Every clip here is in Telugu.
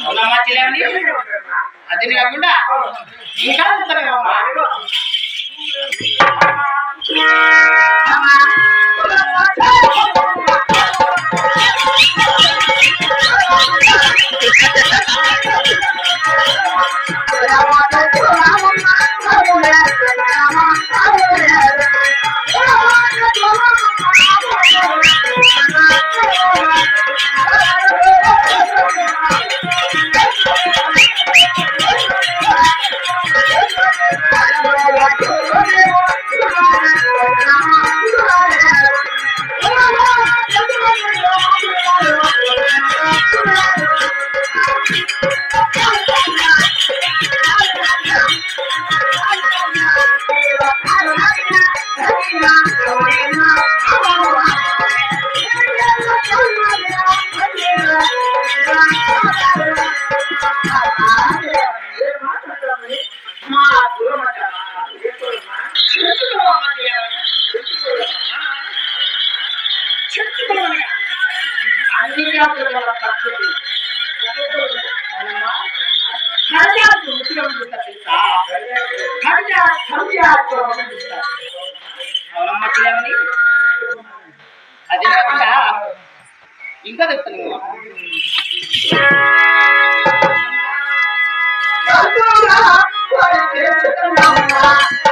అవునమ్మా చెల్లెమని అది కాకుండా ఇంకా చెప్తానమ్మా Thank you. ఇంకా చెప్తాను. నా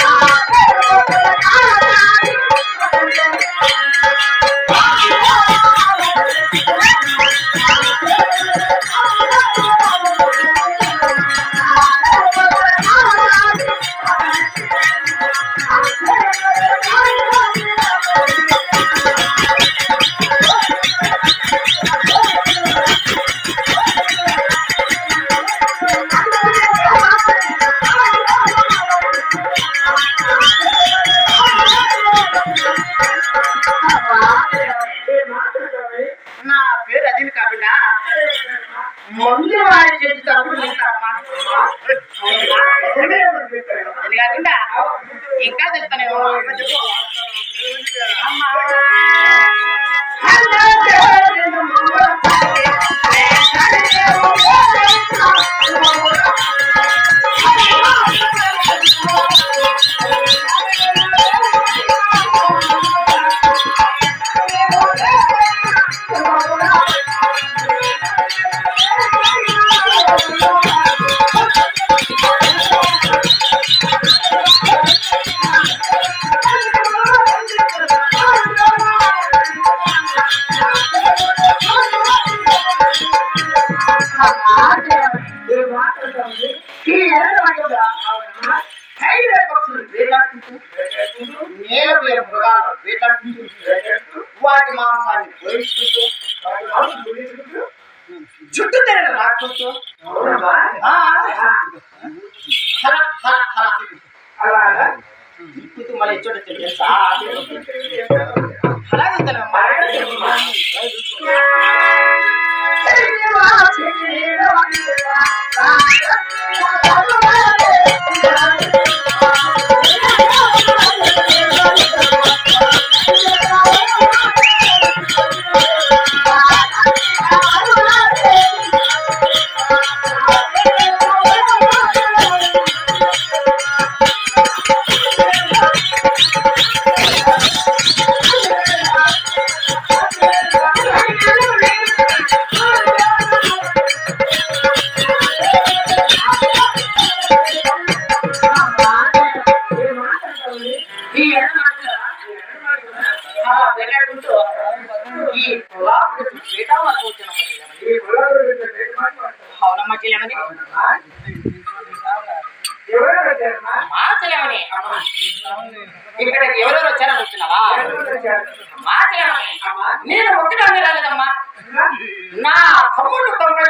అది కాకుండా ఇంకా చెప్తానేమో అమ్మా. వాటి మాంసాన్ని పోయించుకుంటూ జుట్టు తెర రాకుంటూ ఆ, హల, హల, హల. ఇప్పుడు మళ్ళీ చోట తెలుసా అలాగే Oh, మా ఇక్కడ ఎవరెవరు వచ్చారని వచ్చినావా మా నేను ఒక్కదాన్ని రాలేదమ్మా. నా తమ్ముళ్ళు తొంభై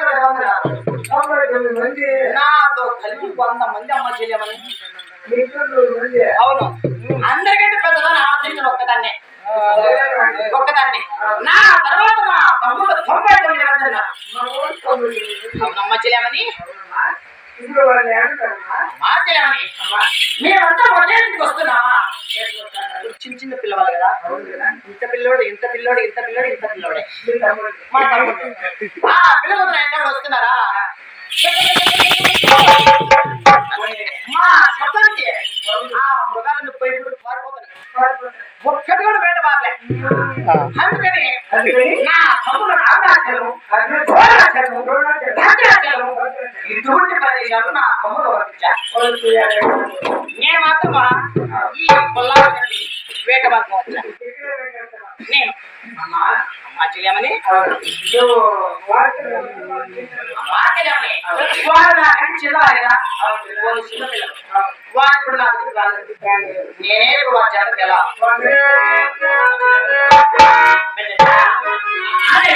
నాతో కలిపి వంద మంది అమ్మ చెల్లెమని అవును. అందరికంటే పెద్దదా నా చెల్లెలు ఒక్కదాన్నే. ఒక్కదాన్ని. నా తర్వాత మా మార్చలేమని అమ్మ మా మేమంతా ఒకే ఇంటికి వస్తున్నావా చిన్న చిన్న పిల్లవాళ్ళు కదా. ఇంత పిల్లోడు ఇంత పిల్లోడు ఇంత పిల్లోడు ఇంత పిల్లోడే. మా తమ్ముడు. ఆ పిల్లలు ఎంత వస్తున్నారా? మా చెప్పండి ఆ మృగాలను పోయి పారిపోతాను. అందుకని నా తమ్ముడు రాజాచలం ఘోరాచలం భద్రాచలం ఇటువంటి ప్రదేశాలు నా తమ్ముడు వర్తించా నేను మాత్రం ఈ పొల్లాకి వేట వర్గం వచ్చా నేను. అమ్మా అమ్మా చెల్లెమని నేనే వాడి చేత ఎలా అదే